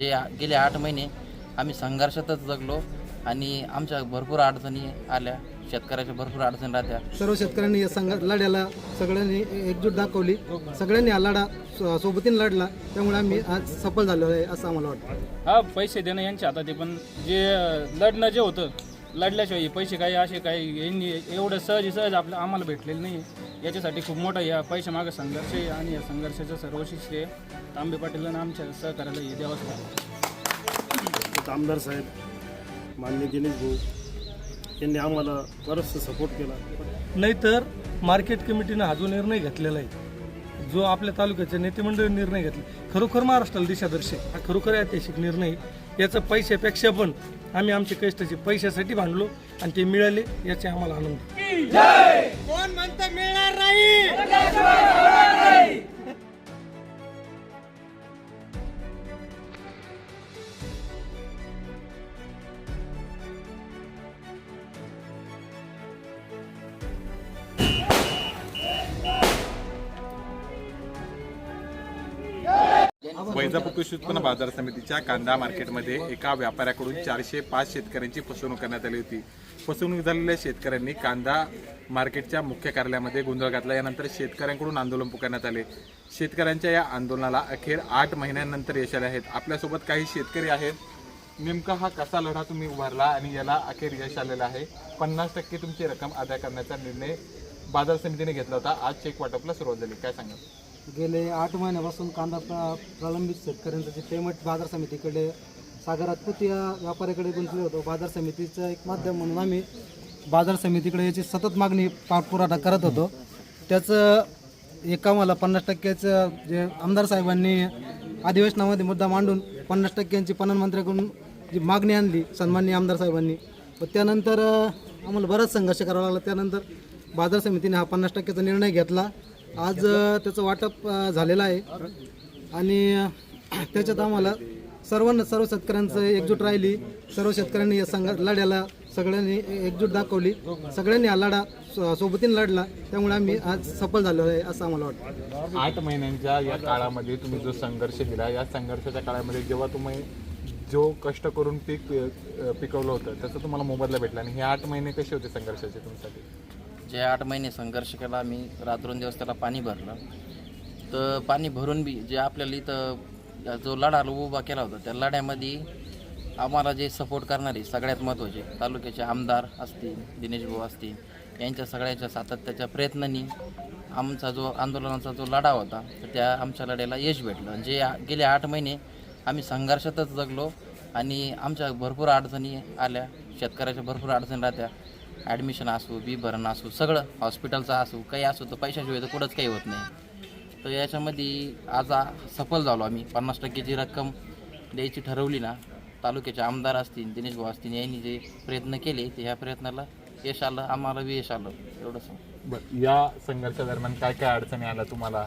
जे आ- गेले आठ महिने आम्ही संघर्षातच जगलो आणि आमच्या भरपूर अडचणी आल्या. शेतकऱ्याच्या भरपूर अडचणी राहत्या. सर्व शेतकऱ्यांनी या संघ लढ्याला सगळ्यांनी एकजूट दाखवली. सगळ्यांनी हा लढा सो- सोबतीने लढला. त्यामुळे आम्ही आज सफल झालो आहे असं आम्हाला वाटतं. हा पैसे देणं यांच्या हातात आहे पण जे लढणं जे होतं लढल्याशिवाय हे पैसे काही असे काही यांनी एवढं सहज सहज आपलं आम्हाला भेटलेलं नाही याच्यासाठी खूप मोठा या पैशा मागं संघर्ष आहे आणि या संघर्षाचं सर्वस्वी श्रेय तांबे पाटील आणि आमच्या सहकार्याला हे द्यावंच लागतं आमदार साहेब मान्य दिनेश भाऊ यांनी आम्हाला बरंचसं सपोर्ट केला नाहीतर मार्केट कमिटीनं हा जो निर्णय घेतलेला आहे जो आपल्या तालुक्याचे नेतेमंडळी निर्णय घेतले खरोखर महाराष्ट्राला दिशादर्शक. हा खरोखर ऐतिहासिक निर्णय आहे. याचं पैशापेक्षा पण आम्ही आमचे कष्टाचे पैशासाठी भांडलो आणि ते मिळाले याचे आम्हाला आनंद आहे. वैजापूर कृषी उत्पन्न बाजार समितीच्या कांदा मार्केटमध्ये एका व्यापाऱ्याकडून चारशे पाच शेतकऱ्यांची फसवणूक करण्यात आली होती. फसवणूक झालेल्या शेतकऱ्यांनी कांदा मार्केटच्या मुख्य कार्यालयामध्ये गोंधळ घातला. यानंतर शेतकऱ्यांकडून आंदोलन पुकारण्यात आले. शेतकऱ्यांच्या या आंदोलनाला अखेर आठ महिन्यांनंतर यश आले आहेत. आपल्यासोबत काही शेतकरी आहेत. नेमका हा कसा लढा तुम्ही उभारला आणि याला अखेर यश आलेलं आहे? पन्नास टक्के तुमची रक्कम अदा करण्याचा निर्णय बाजार समितीने घेतला होता. आज चेक वाटपला सुरुवात झाली. काय सांगा गेले आठ महिन्यापासून कांदा प्र- प्रलंबित शेतकऱ्यांचं जे पेमेंट बाजार समितीकडे सागर राजपूत या व्यापाऱ्याकडे गुंतले होतो. बाजार समितीचं एक माध्यम म्हणून आम्ही बाजार समितीकडे याची सतत मागणी पाठपुराठा करत होतो. त्याचं एका मला पन्नास टक्क्याचं जे आमदार साहेबांनी अधिवेशनामध्ये मुद्दा मांडून पन्नास टक्क्यांची पणन मंत्र्याकडून जी मागणी आणली सन्माननीय आमदार साहेबांनी. व त्यानंतर अं, आम्हाला बराच संघर्ष करावा लागला. त्यानंतर बाजार समितीने हा पन्नास टक्क्याचा निर्णय घेतला. आज त्याचं वाटप झालेलं आहे. आणि त्याच्यात आम्हाला सर्वांना सर्व शेतकऱ्यांचं एकजूट राहिली. सर्व शेतकऱ्यांनी या संघ लढ्याला सगळ्यांनी एकजूट दाखवली. सगळ्यांनी हा लढा सो- सोबतीने लढला. त्यामुळे आम्ही आज सफल झालो आहे असं आम्हाला वाटतं. आठ महिन्यांच्या या काळामध्ये तुम्ही जो संघर्ष दिला या संघर्षाच्या काळामध्ये जेव्हा तुम्ही जो कष्ट करून पीक पिकवलं होतं त्याचं तुम्हाला मोबदला भेटला. आणि हे आठ महिने कसे होते संघर्षाचे तुमच्यासाठी? जे आठ महिने संघर्ष केला आम्ही रात्रंदिवस त्याला पाणी भरलं. तर पाणी भरून बी जे आपल्याला इथं जो लढा उभा केला होता त्या लढ्यामध्ये आम्हाला जे सपोर्ट करणारे सगळ्यात महत्त्वाचे तालुक्याचे आमदार असतील दिनेश भाऊ असतील यांच्या सगळ्याच्या सातत्याच्या प्रयत्नांनी आमचा जो आंदोलनाचा जो लढा होता तर त्या आमच्या लढ्याला यश भेटलं. जे गेले आठ महिने आम्ही संघर्षातच जगलो आणि आमच्या भरपूर अडचणी आल्या शेतकऱ्याच्या भरपूर अडचणी राहत्या. ॲडमिशन असो बी भरणं असो सगळं हॉस्पिटलचं असो काही असो तर पैशाशिवाय तर कुठंच काही होत नाही. तर याच्यामध्ये आज सफल झालो आम्ही. पन्नास टक्केची रक्कम द्यायची ठरवली ना तालुक्याचे आमदार असतील दिनेश भाऊ असतील यांनी जे प्रयत्न केले ते ह्या प्रयत्नाला यश आलं आम्हाला बी यश आलं. एवढंच बरं या संघर्षादरम्यान काय काय अडचणी आल्या तुम्हाला?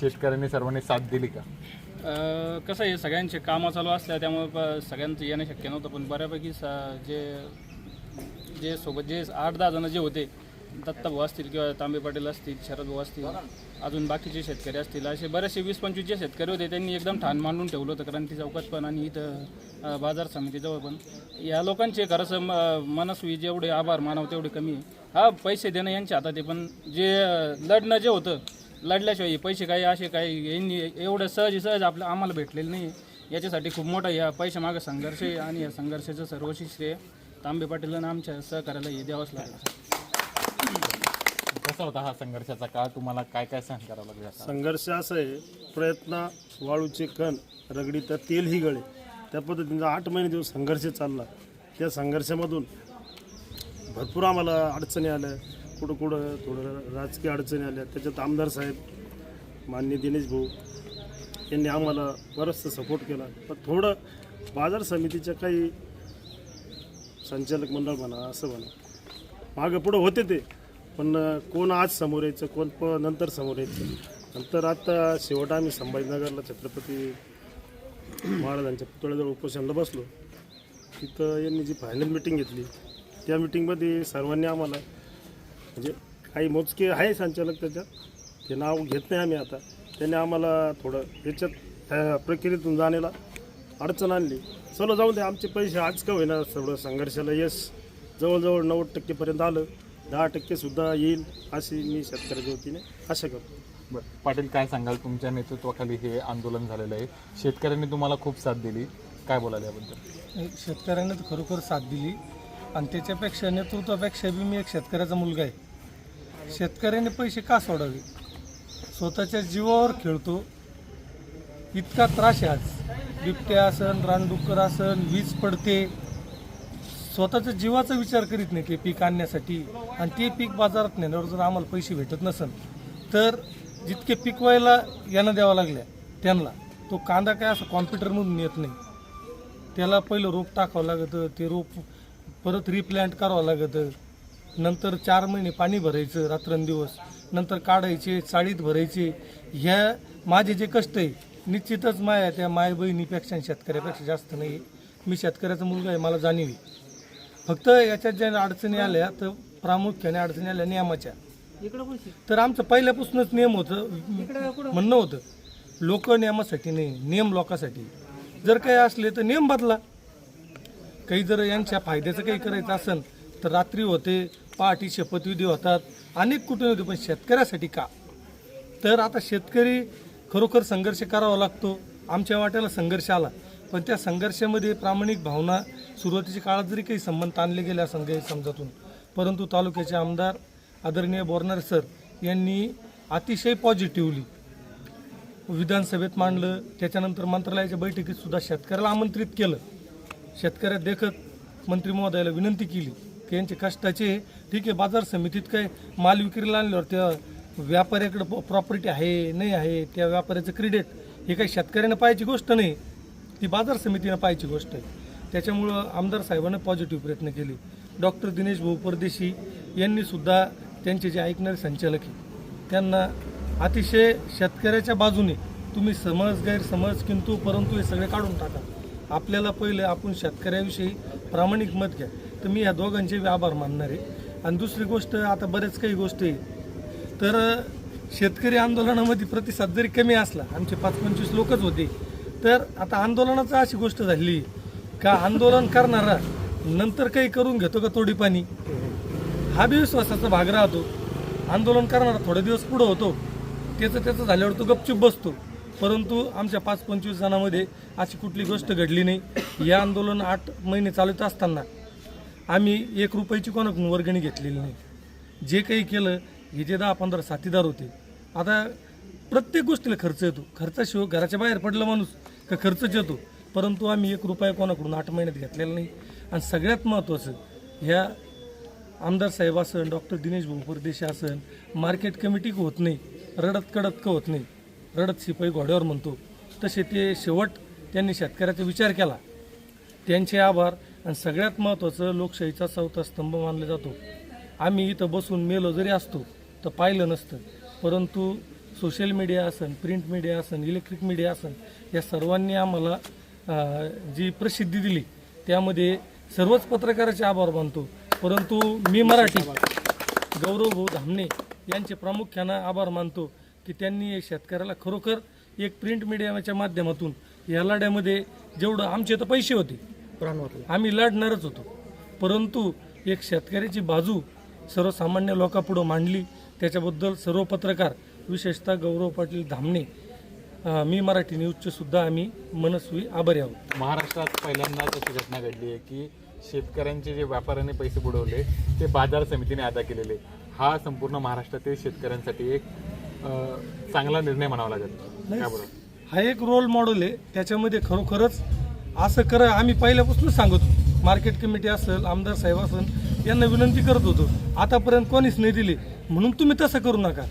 शेतकऱ्यांनी सर्वांनी साथ दिली का? अं, कसं आहे सगळ्यांचे कामं चालू असल्या त्यामुळे प- सगळ्यांचं येणं शक्य नव्हतं पण बऱ्यापैकी स जे जे सोबत जे आठ दहा जण जे होते दत्ता भाऊ असतील किंवा तांबे पाटील असतील शरद भाऊ असतील अजून बाकीचे शेतकरी असतील असे बरेचसे वीस पंचवीस जे शेतकरी होते त्यांनी एकदम ठाण मांडून ठेवलं होतं क्रांती चौकात पण आणि इथं बाजार समितीजवळ पण. या लोकांचे खरंच म- मनस्वी जेवढे आभार मानव तेवढे कमी हा पैसे देणं यांच्या हातात आहे पण जे लढणं जे होतं लढल्याशिवाय पैसे काही असे काही यांनी एवढं सहज सहज आपलं आम्हाला भेटलेलं नाही याच्यासाठी खूप मोठा या पैशामागं संघर्ष आहे आणि या संघर्षाचं सर्वशी श्रेय तांबे पाटील आणि आमच्या सहकार्याला हे द्यावंच लागलं. कसा होता हा संघर्षाचा काळ? तुम्हाला काय काय सहन करावं लागलं? संघर्ष असं आहे प्रयत्न वाळूचे कण रगडी तर तेलही गळे. त्या पद्धतीचा आठ महिने दिवस संघर्ष चालला. त्या संघर्षामधून भरपूर आम्हाला अडचणी आल्या. कुठं कुठं थोडं राजकीय अडचणी आल्या. त्याच्यात आमदार साहेब मान्य दिनेश भाऊ यांनी आम्हाला बरंचसं सपोर्ट केला. पण थोडं बाजार समितीच्या काही संचालक मंडळ म्हणा असं म्हणा. मागं पुढं होते ते पण कोण आज समोर यायचं कोण प नंतर समोर यायचं. नंतर आता शेवट आम्ही संभाजीनगरला छत्रपती महाराजांच्या पुतळ्याजवळ उपोषणाला बसलो. तिथं यांनी जी फायनल मिटिंग घेतली त्या मिटिंगमध्ये सर्वांनी आम्हाला म्हणजे काही मोजके आहे संचालक त्याच्यात ते नाव घेत नाही आम्ही आता. त्यांनी आम्हाला थोडं याच्यात त्या प्रक्रियेतून जाण्याला अडचण आणली. चलो जाऊ दे आमचे पैसे आज का होईना सगळं संघर्षाला यश. जवळजवळ नव्वद टक्केपर्यंत आलं. दहा टक्के सुद्धा येईल अशी मी शेतकऱ्याच्या वतीने आशा करतो. बरं पाटील काय सांगाल? तुमच्या नेतृत्वाखाली हे आंदोलन झालेलं आहे. शेतकऱ्यांनी तुम्हाला खूप साथ दिली. काय बोलाल याबद्दल? शेतकऱ्यांनी तर खरोखर साथ दिली. आणि त्याच्यापेक्षा नेतृत्वापेक्षा बी मी एक शेतकऱ्याचा मुलगा आहे. शेतकऱ्याने पैसे का सोडावे? स्वतःच्या जीवावर खेळतो. इतका त्रास आहे आज. बिबट्या असन रानडुक्कर असन वीज पडते. स्वतःच्या जीवाचा विचार करीत नाही ते पीक आणण्यासाठी. आणि ते पीक बाजारात नेण्यावर जर आम्हाला पैसे भेटत नसन तर जितके पिकवायला यांना द्यावं लागल्या त्यांना. तो कांदा काय असं कॉम्प्युटरमधून येत नाही. त्याला पहिलं रोप टाकावं लागतं ते रोप परत रिप्लांट करावं लागतं. नंतर चार महिने पाणी भरायचं रात्रंदिवस. नंतर काढायचे चाळीत भरायचे. ह्या माझे जे कष्ट आहे निश्चितच माया त्या माय बहिणीपेक्षा आणि शेतकऱ्यापेक्षा जास्त नाही. मी शेतकऱ्याचा मुलगा आहे मला जाणीव आहे. फक्त याच्यात ज्या अडचणी आल्या तर प्रामुख्याने अडचणी आल्या नियमाच्या. तर आमचं पहिल्यापासूनच नियम होतं. म्हणणं होतं लोक नियमासाठी नाही नियम लोकांसाठी. जर काही असले तर नियम बदला. काही जर यांच्या फायद्याचं काही करायचं असेल तर रात्री होते पहाटी शपथविधी होतात. अनेक कुठे होते पण शेतकऱ्यासाठी का? तर आता शेतकरी खरोखर संघर्ष करावा लागतो. आमच्या वाट्याला संघर्ष आला. पण त्या संघर्षामध्ये प्रामाणिक भावना सुरुवातीच्या काळात जरी काही संबंध आणले गेले असं समजातून परंतु तालुक्याचे आमदार आदरणीय बोरणार सर यांनी अतिशय पॉझिटिव्हली विधानसभेत मांडलं. त्याच्यानंतर मंत्रालयाच्या बैठकीत सुद्धा शेतकऱ्याला आमंत्रित केलं. शेतकऱ्यात देखत मंत्री महोदयाला विनंती केली की यांचे कष्टाचे ठीक आहे बाजार समितीत काय माल विक्रीला आणल्यावर त्या व्यापाऱ्याकडे प्रॉपर्टी आहे नाही आहे त्या व्यापाऱ्याचं क्रेडिट हे काही शेतकऱ्यानं पाहायची गोष्ट नाही. ती बाजार समितीनं पाहायची गोष्ट आहे. त्याच्यामुळं आमदार साहेबांनी पॉझिटिव्ह प्रयत्न केले. डॉक्टर दिनेश भाऊ परदेशी यांनीसुद्धा त्यांचे जे ऐकणारे संचालक आहे त्यांना अतिशय शेतकऱ्याच्या बाजूने तुम्ही समज गैरसमज किंतु परंतु हे सगळे काढून टाका. आपल्याला पहिले आपण शेतकऱ्याविषयी प्रामाणिक मत घ्या. तर मी या दोघांचे आभार मानणार आहे. आणि दुसरी गोष्ट आता बरेच काही गोष्टी आहे तर शेतकरी आंदोलनामध्ये प्रतिसाद जरी कमी असला आमचे पाच पंचवीस लोकच होते तर आता आंदोलनाचं अशी गोष्ट झाली का आंदोलन करणारा नंतर काही करून घेतो का तोडी पाणी? हा बी विश्वासाचा भाग राहतो. आंदोलन करणारा थोडे दिवस पुढं होतो. त्याचं त्याचं झाल्यावर तो गपचूप बसतो. परंतु आमच्या पाच पंचवीस जणांमध्ये अशी कुठली गोष्ट घडली नाही. या आंदोलन आठ महिने चालत असताना आम्ही एक रुपयाची कोणाकडून वर्गणी घेतलेली नाही. जे काही केलं हे जे दहा पंधरा साथीदार होते आता प्रत्येक गोष्टीला खर्च येतो. खर्चाशिवाय घराच्या बाहेर पडला माणूस का खर्चच येतो. परंतु आम्ही एक रुपया कोणाकडून आठ महिन्यात घेतलेला नाही. आणि सगळ्यात महत्त्वाचं ह्या आमदार साहेब असन डॉक्टर दिनेश भाऊ परदेशी असन मार्केट कमिटी होत नाही रडत कडत का होत नाही रडत शिपाई घोड्यावर म्हणतो. तसे ते शेवट त्यांनी शेतकऱ्याचा विचार केला. त्यांचे आभार आणि सगळ्यात महत्त्वाचं लोकशाहीचा चौथा स्तंभ मानला जातो. आम्ही इथं बसून मेलो जरी असतो तर पाहिलं नसतं. परंतु सोशल मीडिया असन प्रिंट मीडिया असन इलेक्ट्रिक मीडिया असन या सर्वांनी आम्हाला जी प्रसिद्धी दिली त्यामध्ये सर्वच पत्रकाराचे आभार मानतो. परंतु मी मराठी गौरव भाऊ धामणे यांचे प्रामुख्यानं आभार मानतो की त्यांनी शेतकऱ्याला खरोखर एक प्रिंट मीडियाच्या माध्यमातून या लढ्यामध्ये जेवढं आमचे तर पैसे होते. आम्ही लढणारच होतो. परंतु एक शेतकऱ्याची बाजू सर्वसामान्य लोकांपुढं मांडली त्याच्याबद्दल सर्व पत्रकार विशेषतः गौरव पाटील धामणे मी मराठी न्यूजचे सुद्धा आम्ही मनस्वी आभारी आहोत. महाराष्ट्रात पहिल्यांदाच अशी घटना घडली आहे की शेतकऱ्यांचे जे व्यापाऱ्यांनी पैसे बुडवले ते बाजार समितीने अदा केलेले. हा संपूर्ण महाराष्ट्रातील शेतकऱ्यांसाठी एक चांगला निर्णय म्हणावा लागेल. हा एक रोल मॉडेल आहे. त्याच्यामध्ये खरोखरच असं करा आम्ही पहिल्यापासूनच सांगत होतो. मार्केट कमिटी असेल आमदार साहेब असेल यांना विनंती करत होतो. आतापर्यंत कोणीच नाही दिली. म्हणून तुम्ही तसं करू नका.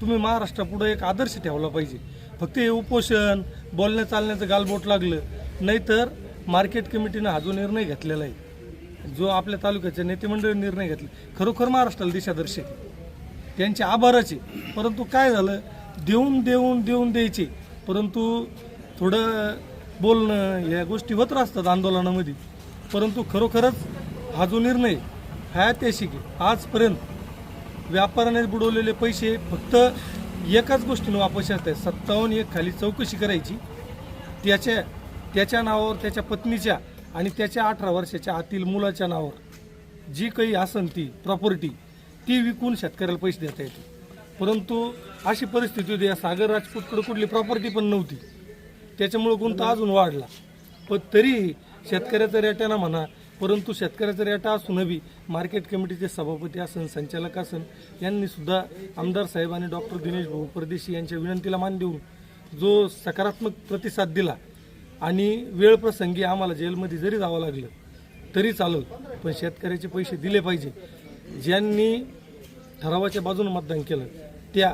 तुम्ही महाराष्ट्रापुढं एक आदर्श ठेवला पाहिजे. फक्त हे उपोषण बोलण्या चालण्याचं गालबोट लागलं नाहीतर मार्केट कमिटीनं हा जो निर्णय घेतलेला आहे जो आपल्या तालुक्याचे नेतेमंडळ निर्णय घेतले खरोखर महाराष्ट्राला दिशादर्शक त्यांचे आभाराचे परंतु काय झालं? देऊन देऊन देऊन द्यायचे. परंतु थोडं बोलणं या गोष्टी होत असतात आंदोलनामध्ये. परंतु खरोखरच हा जो निर्णय हा ऐतिहासिक आजपर्यंत व्यापाऱ्याने बुडवलेले पैसे फक्त एकाच गोष्टीनं वापस येत आहेत. सत्तावन्न एक खाली चौकशी करायची. त्याच्या त्याच्या नावावर त्याच्या पत्नीच्या आणि त्याच्या अठरा वर्षाच्या आतील मुलाच्या नावावर जी काही असन ती प्रॉपर्टी ती विकून शेतकऱ्याला पैसे देता येते परंतु अशी परिस्थिती होती. या सागर राजपूतकडे कुठली प्रॉपर्टी पण नव्हती. त्याच्यामुळं गुंता अजून वाढला. पण तरीही शेतकऱ्याचा रेट्याना म्हणा परंतु शेतकऱ्याचा रेटा असून बी मार्केट कमिटीचे सभापती असन संचालक असन यांनी सुद्धा आमदार साहेब आणि डॉक्टर दिनेश भाऊ परदेशी यांच्या विनंतीला मान देऊन जो सकारात्मक प्रतिसाद दिला आणि वेळप्रसंगी आम्हाला जेलमध्ये जरी जावं लागलं तरी चालेल पण शेतकऱ्याचे पैसे दिले पाहिजे. ज्यांनी ठरावाच्या बाजूने मतदान केलं त्या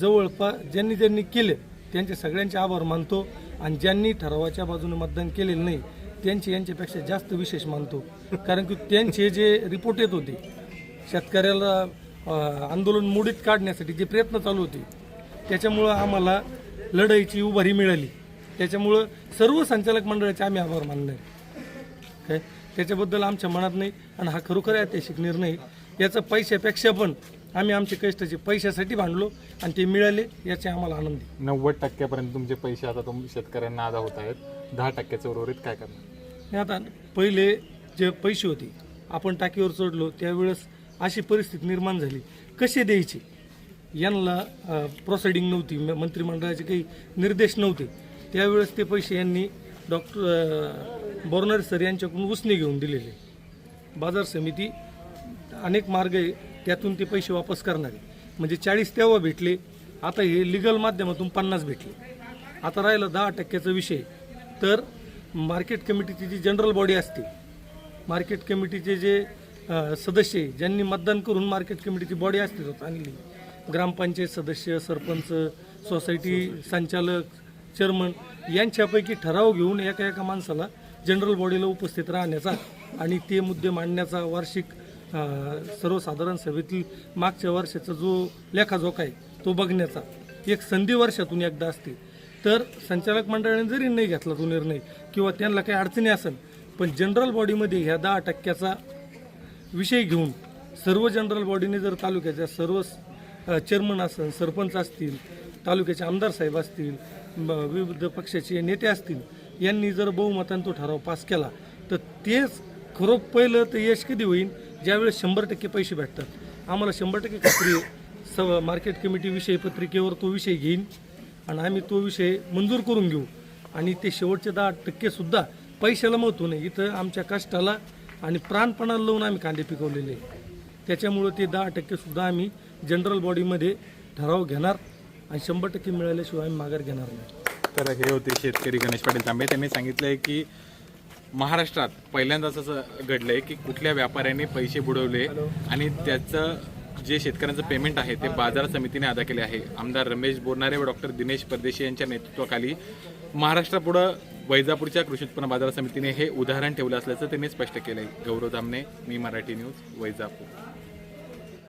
जवळपास ज्यांनी ज्यांनी केले त्यांचे सगळ्यांचे आभार मानतो. आणि ज्यांनी ठरावाच्या बाजूने मतदान केलेलं नाही त्यांचे यांच्यापेक्षा जास्त विशेष मानतो. कारण की त्यांचे जे रिपोर्ट येत होते शेतकऱ्याला आंदोलन मोडीत काढण्यासाठी जे प्रयत्न चालू होते त्याच्यामुळं आम्हाला लढाईची उभारी मिळाली. त्याच्यामुळं सर्व संचालक मंडळाचे आम्ही आभार मानले. काय त्याच्याबद्दल आमच्या मनात नाही आणि हा खरोखर ऐतिहासिक निर्णय. याचा पैशापेक्षा पण आम्ही आमचे कष्टाचे पैशासाठी भांडलो आणि ते मिळाले याचे आम्हाला आनंद नव्वद टक्क्यापर्यंत तुमचे पैसे आता तुम शेतकऱ्यांना आदा होत आहेत. दहा टक्क्याचं उर्वरित काय करणार? आता पहिले जे पैसे होते आपण टाकीवर चढलो त्यावेळेस अशी परिस्थिती निर्माण झाली. कसे द्यायचे? यांना प्रोसिडिंग नव्हती म- मंत्रिमंडळाचे काही निर्देश नव्हते. त्यावेळेस ते पैसे यांनी डॉक्टर बोरनर सर यांच्याकडून उसने घेऊन दिलेले. बाजार समिती अनेक मार्ग आहे त्यातून ते पैसे वापस करणारे. म्हणजे चाळीस तेव्हा भेटले आता हे लिगल माध्यमातून पन्नास भेटले. आता राहिलं दहा टक्क्याचा विषय. तर मार्केट कमिटीची जी जनरल बॉडी असते मार्केट कमिटीचे जे सदस्य आहे, ज्यांनी मतदान करून मार्केट कमिटीची बॉडी असते तो आणली ग्रामपंचायत सदस्य सरपंच सोसायटी संचालक चेअरमन यांच्यापैकी ठराव घेऊन एका एका माणसाला जनरल बॉडीला उपस्थित राहण्याचा आणि ते मुद्दे मांडण्याचा वार्षिक सर्वसाधारण सभेतील मागच्या वर्षाचा जो लेखाजोखा आहे तो बघण्याचा एक संधी वर्षातून एकदा असते. तर संचालक मंडळाने जरी निर्णय घेतला तो निर्णय किंवा त्यांना काही अडचणी असेल पण जनरल बॉडीमध्ये ह्या दहा टक्क्याचा विषय घेऊन सर्व जनरल बॉडीने जर तालुक्याच्या सर्व चेअरमन असेल सरपंच असतील तालुक्याचे आमदार साहेब असतील विविध पक्षाचे नेते असतील यांनी जर बहुमताने तो ठराव पास केला तर तेच खरो पहिलं तर यश कधी होईल? ज्यावेळेस शंभर टक्के पैसे भेटतात. आम्हाला शंभर टक्के खात्री स मार्केट कमिटी विषय पत्रिकेवर तो विषय घेईन. आणि आम्ही तो विषय मंजूर करून घेऊ. आणि ते शेवटचे दहा टक्केसुद्धा पैशाला महत्त्व नाही. इथं आमच्या कष्टाला आणि प्राणपणाला लावून आम्ही कांदे पिकवलेले आहे. त्याच्यामुळं ते दहा टक्केसुद्धा आम्ही जनरल बॉडीमध्ये ठराव घेणार आणि शंभर टक्के मिळाल्याशिवाय आम्ही माघार घेणार नाही. तर हे होते शेतकरी गणेश पाटील तांबे. त्यांनी सांगितलंय की महाराष्ट्रात पहिल्यांदाच असं घडलंय की कुठल्या व्यापाऱ्यांनी पैसे बुडवले आणि त्याचं जे शेतकऱ्यांचं पेमेंट आहे ते बाजार समितीने अदा केले आहे. आमदार रमेश बोरनारे व डॉक्टर दिनेश परदेशी यांच्या नेतृत्वाखाली महाराष्ट्रापुढं वैजापूरच्या कृषी उत्पन्न बाजार समितीने हे उदाहरण ठेवलं असल्याचं त्यांनी स्पष्ट केलंय. गौरव धामणे मी मराठी न्यूज वैजापूर.